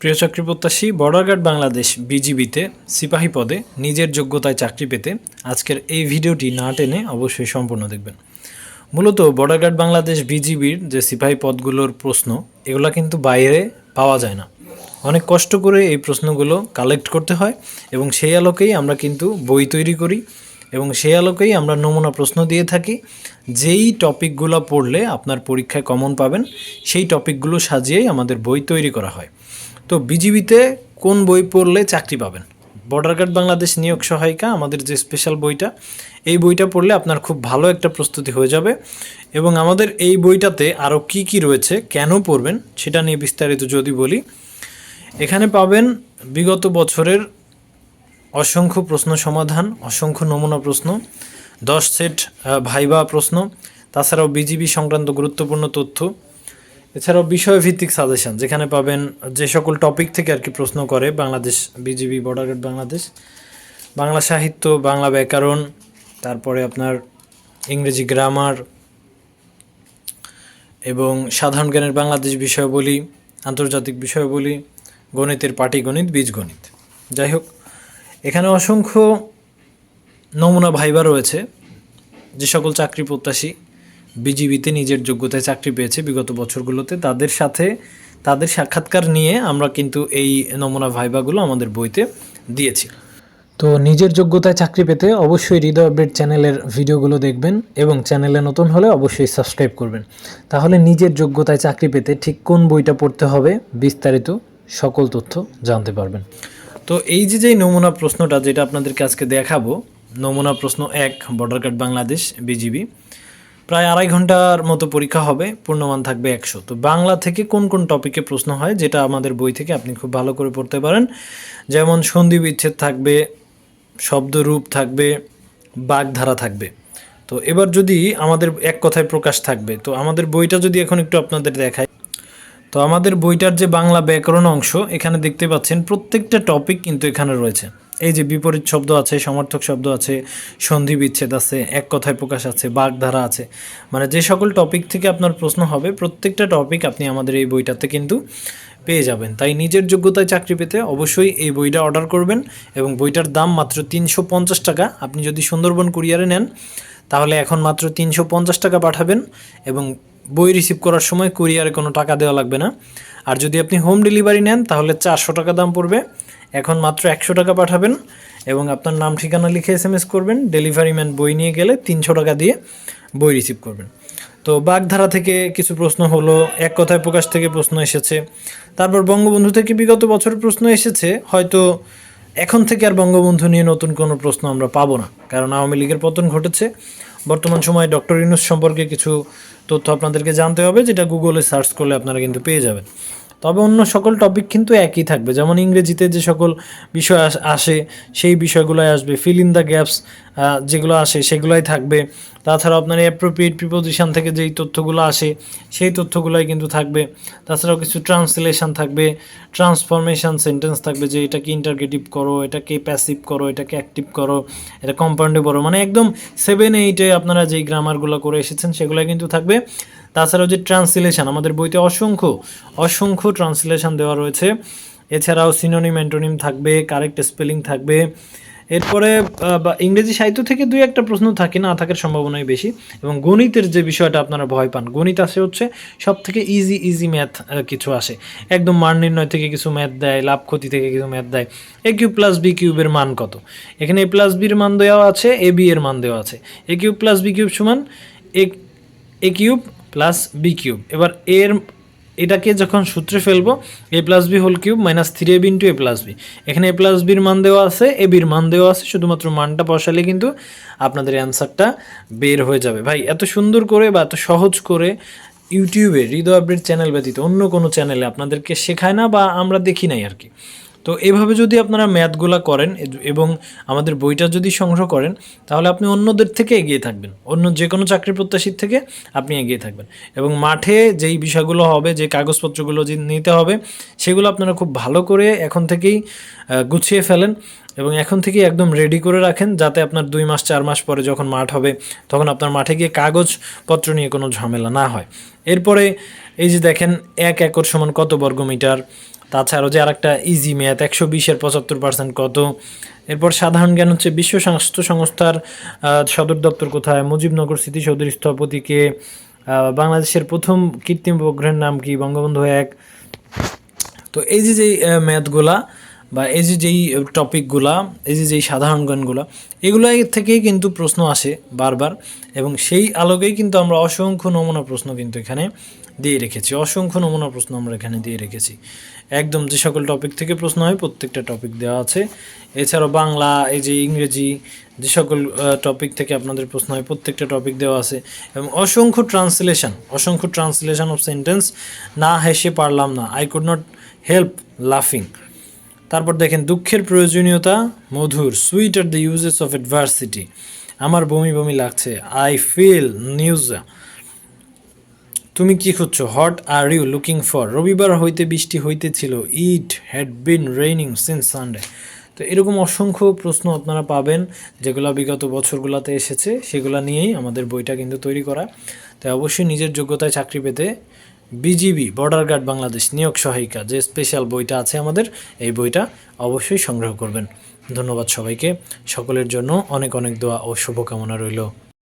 প্রিয় চাকরি প্রত্যাশী বর্ডার গার্ড বাংলাদেশ বিজিবিতে সিপাহী পদে নিজের যোগ্যতায় চাকরি পেতে আজকের এই ভিডিওটি না টেনে অবশ্যই সম্পূর্ণ দেখবেন। মূলত বর্ডার গার্ড বাংলাদেশ বিজিবির যে সিপাহী পদগুলোর প্রশ্ন, এগুলো কিন্তু বাইরে পাওয়া যায় না। অনেক কষ্ট করে এই প্রশ্নগুলো কালেক্ট করতে হয় এবং সেই আলোকেই আমরা কিন্তু বই তৈরি করি এবং সেই আলোকেই আমরা নমুনা প্রশ্ন দিয়ে থাকি। যেই টপিকগুলো পড়লে আপনার পরীক্ষায় কমন পাবেন, সেই টপিকগুলো সাজিয়েই আমাদের বই তৈরি করা হয়। তো বিজিবিতে কোন বই পড়লে চাকরি পাবেন? বর্ডার গার্ড বাংলাদেশ নিয়োগ সহায়িকা, আমাদের যে স্পেশাল বইটা, এই বইটা পড়লে আপনার খুব ভালো একটা প্রস্তুতি হয়ে যাবে। এবং আমাদের এই বইটাতে আরও কি কি রয়েছে, কেন পড়বেন, সেটা নিয়ে বিস্তারিত যদি বলি। এখানে পাবেন বিগত বছরের অসংখ্য প্রশ্ন সমাধান, অসংখ্য নমুনা প্রশ্ন, দশ সেট ভাইবা প্রশ্ন, তাছাড়াও বিজিবি সংক্রান্ত গুরুত্বপূর্ণ তথ্য এছাড়াও বিষয়ভিত্তিক সাজেশন, যেখানে পাবেন যে সকল টপিক থেকে আর কি প্রশ্ন করে Bangladesh BGB border guard Bangladesh, Bangla সাহিত্য, বাংলা ব্যাকরণ, তারপরে আপনার ইংরেজি গ্রামার এবং সাধারণ জ্ঞানের বাংলাদেশ বিষয়াবলী, আন্তর্জাতিক বিষয়াবলী, গণিতের পাটিগণিত, বীজগণিত। যাই হোক, এখানে অসংখ্য নমুনা ভাইবা রয়েছে, যে সকল চাকরি প্রত্যাশী বিজিবিতে নিজের যোগ্যতায় চাকরি পেয়েছে বিগত বছরগুলোতে। তাদের সাথে, তাদের সাক্ষাৎকার নিয়ে আমরা কিন্তু এই নমুনা ভাইবাগুলো আমাদের বইতে দিয়েছি। তো নিজের যোগ্যতায় চাকরি পেতে অবশ্যই হৃদয় আপডেট চ্যানেলের ভিডিওগুলো দেখবেন এবং চ্যানেলে নতুন হলে অবশ্যই সাবস্ক্রাইব করবেন। তাহলে নিজের যোগ্যতায় চাকরি পেতে ঠিক কোন বইটা পড়তে হবে বিস্তারিত সকল তথ্য জানতে পারবেন। তো এই যে যে নমুনা প্রশ্নটা যেটা আপনাদেরকে আজকে দেখাবো, নমুনা প্রশ্ন এক, বর্ডার গার্ড বাংলাদেশ, বিজিবি। প্রায় আড়াই ঘণ্টার মতো পরীক্ষা হবে, পূর্ণমান থাকবে একশো। তো বাংলা থেকে কোন কোন টপিকে প্রশ্ন হয়, যেটা আমাদের বই থেকে আপনি খুব ভালো করে পড়তে পারেন। যেমন সন্ধি বিচ্ছেদ থাকবে, শব্দরূপ থাকবে, বাগধারা থাকবে। তো এবার যদি আমাদের এক কথায় প্রকাশ থাকবে, তো আমাদের বইটা যদি এখন একটু আপনাদের দেখায় তো আমাদের বইটার যে বাংলা ব্যাকরণ অংশ, এখানে দেখতে পাচ্ছেন প্রত্যেকটা টপিক কিন্তু এখানে রয়েছে। এই যে বিপরীত শব্দ আছে, সমর্থক শব্দ আছে, সন্ধি বিচ্ছেদ আছে, এক কথায় প্রকাশ আছে, বাগধারা আছে। মানে যে সকল টপিক থেকে আপনার প্রশ্ন হবে, প্রত্যেকটা টপিক আপনি আমাদের এই বইটাতে কিন্তু পেয়ে যাবেন। তাই নিজের যোগ্যতায় চাকরি পেতে অবশ্যই এই বইটা অর্ডার করবেন এবং বইটার দাম মাত্র তিনশো পঞ্চাশ টাকা। আপনি যদি সুন্দরবন কুরিয়ারে নেন, তাহলে এখন মাত্র তিনশো পঞ্চাশ টাকা পাঠাবেন এবং বই রিসিভ করার সময় কুরিয়ারে কোনো টাকা দেওয়া লাগবে না। আর যদি আপনি হোম ডেলিভারি নেন, তাহলে চারশো টাকা দাম পড়বে। এখন মাত্র একশো টাকা পাঠাবেন এবং আপনার নাম, ঠিকানা লিখে এস এম এস করবেন ডেলিভারি ম্যান বই নিয়ে গেলে তিনশো টাকা দিয়ে বই রিসিভ করবেন। তো বাগধারা থেকে কিছু প্রশ্ন হলো, এক কথায় প্রকাশ থেকে প্রশ্ন এসেছে। তারপর বঙ্গবন্ধু থেকে বিগত বছর প্রশ্ন এসেছে, হয়তো এখন থেকে আর বঙ্গবন্ধু নিয়ে নতুন কোনো প্রশ্ন আমরা পাবো না, কারণ আওয়ামী লীগের পতন ঘটেছে। বর্তমান সময়ে ডক্টর ইউনুস সম্পর্কে কিছু তথ্য আপনাদেরকে জানতে হবে, যেটা গুগলে সার্চ করলে আপনারা কিন্তু পেয়ে যাবেন। তবে অন্য সকল টপিক কিন্তু একই থাকবে। যেমন ইংরেজিতে যে সকল বিষয় আস- সেই বিষয়গুলোই আসবে। ফিল ইন দ্য গ্যাপস যেগুলো আসে, সেগুলোই থাকবে। তাছাড়া আপনার অ্যাপ্রোপ্রিয়েট প্রিপোজিশন থেকে যেই তথ্যগুলো আসে, সেই তথ্যগুলোই কিন্তু থাকবে। তাছাড়াও কিছু ট্রান্সলেশন থাকবে। ট্রান্সফরমেশন সেন্টেন্স থাকবে যে এটাকে ইন্টারগেটিভ করো, এটাকে প্যাসিভ করো, এটাকে অ্যাক্টিভ করো, এটা কম্পাউন্ডে করো মানে একদম সেভেন এইটে আপনারা যেই গ্রামারগুলো করে এসেছেন সেগুলো কিন্তু থাকবে। তাছাড়াও যে ট্রান্সলেশন, আমাদের বইতে অসংখ্য অসংখ্য ট্রান্সলেশন দেওয়া রয়েছে। এছাড়াও সিনোনিম অ্যান্টোনিম থাকবে কারেক্ট স্পেলিং থাকবে। এরপরে ইংরেজি সাহিত্য থেকে দুই একটা প্রশ্ন থাকে, না থাকার সম্ভাবনাই বেশি। এবং গণিতের যে বিষয়টা আপনারা ভয় পান, গণিত আসে হচ্ছে সব থেকে ইজি ইজি ম্যাথ কিছু আসে। একদম মান নির্ণয় থেকে কিছু ম্যাথ দেয়, লাভ ক্ষতি থেকে কিছু ম্যাথ দেয়। এ কিউব প্লাস বি কিউবের মান কত? এখানে এ প্লাস বির মান দেওয়া আছে এ বি এর মান দেওয়া আছে। A cube plus B cube সমান A cube plus B cube এবার এর, এটাকে যখন সূত্রে ফেলব A plus B whole cube minus three A B into A plus B এখানে এ প্লাস বির মান দেওয়া আছে এ বির মান দেওয়া আছে, শুধুমাত্র মানটা বসালে কিন্তু আপনাদের অ্যান্সারটা বের হয়ে যাবে। ভাই, এত সুন্দর করে বা এত সহজ করে ইউটিউবে হৃদয় আপডেট চ্যানেল ব্যতীত অন্য কোনো চ্যানেলে আপনাদেরকে শেখায় না বা আমরা দেখি নাই আর কি। তো এভাবে যদি আপনারা ম্যাথগুলা করেন এবং আমাদের বইটা যদি সংগ্রহ করেন, তাহলে আপনি অন্যদের থেকে এগিয়ে থাকবেন। অন্য যে কোনো চাকরি প্রত্যাশীর থেকে আপনি এগিয়ে থাকবেন। এবং মাঠে যেই বিষয়গুলো হবে, যে কাগজপত্রগুলো যে নিতে হবে, সেগুলো আপনারা খুব ভালো করে এখন থেকেই গুছিয়ে ফেলেন। এবং এখন থেকেই একদম রেডি করে রাখেন যাতে আপনার দুই মাস, চার মাস পরে যখন মাঠ হবে, তখন আপনার মাঠে গিয়ে কাগজপত্র নিয়ে কোনো ঝামেলা না হয়। এরপরে এই যে দেখেন, এক একর সমান কত বর্গ মিটার তাছাড়াও যে আরেকটা ইজি ম্যাথ একশো বিশের পঁচাত্তর পার্সেন্ট কত? এরপর সাধারণ জ্ঞান হচ্ছে বিশ্ব স্বাস্থ্য সংস্থার সদর দপ্তর কোথায়? মুজিবনগর স্মৃতিসৌধের স্থপতিকে বাংলাদেশের প্রথম কৃত্রিম উপগ্রহের নাম কি? বঙ্গবন্ধু এক। তো এই যে যেই ম্যাথগুলা বা এই যে যেই টপিকগুলা এই যে যেই সাধারণ জ্ঞানগুলা এগুলো থেকেই কিন্তু প্রশ্ন আসে বারবার এবং সেই আলোকেই কিন্তু আমরা অসংখ্য নমুনা প্রশ্ন কিন্তু এখানে দিয়ে রেখেছি, অসংখ্য নমুনা প্রশ্ন আমরা এখানে দিয়ে রেখেছি। একদম যে সকল টপিক থেকে প্রশ্ন হয়, প্রত্যেকটা টপিক দেওয়া আছে। এছাড়াও বাংলা, এই যে ইংরেজি, যে সকল টপিক থেকে আপনাদের প্রশ্ন হয়, প্রত্যেকটা টপিক দেওয়া আছে এবং অসংখ্য ট্রান্সলেশন অসংখ্য ট্রান্সলেশন অফ সেন্টেন্স না হেসে পারলাম না আই কুড নট হেল্প লাফিং তারপর দেখেন, দুঃখের প্রয়োজনীয়তা মধুর sweet R the uses of adversity আমার বমি বমি লাগছে আই ফিল নিউজ তুমি কি খুঁজছো? What are you looking for রবিবার হইতে বৃষ্টি হইতেছিল it had been raining since Sunday তো এরকম অসংখ্য প্রশ্ন আপনারা পাবেন, যেগুলো বিগত বছরগুলোতে এসেছে, সেগুলো নিয়েই আমাদের বইটা কিন্তু তৈরি করা। তাই অবশ্যই নিজের যোগ্যতায় চাকরি পেতে বিজিবি বর্ডার গার্ড বাংলাদেশ নিয়োগ সহায়িকা যে স্পেশাল বইটা আছে আমাদের, এই বইটা অবশ্যই সংগ্রহ করবেন। ধন্যবাদ সবাইকে। সকলের জন্য অনেক অনেক দোয়া ও শুভকামনা রইল।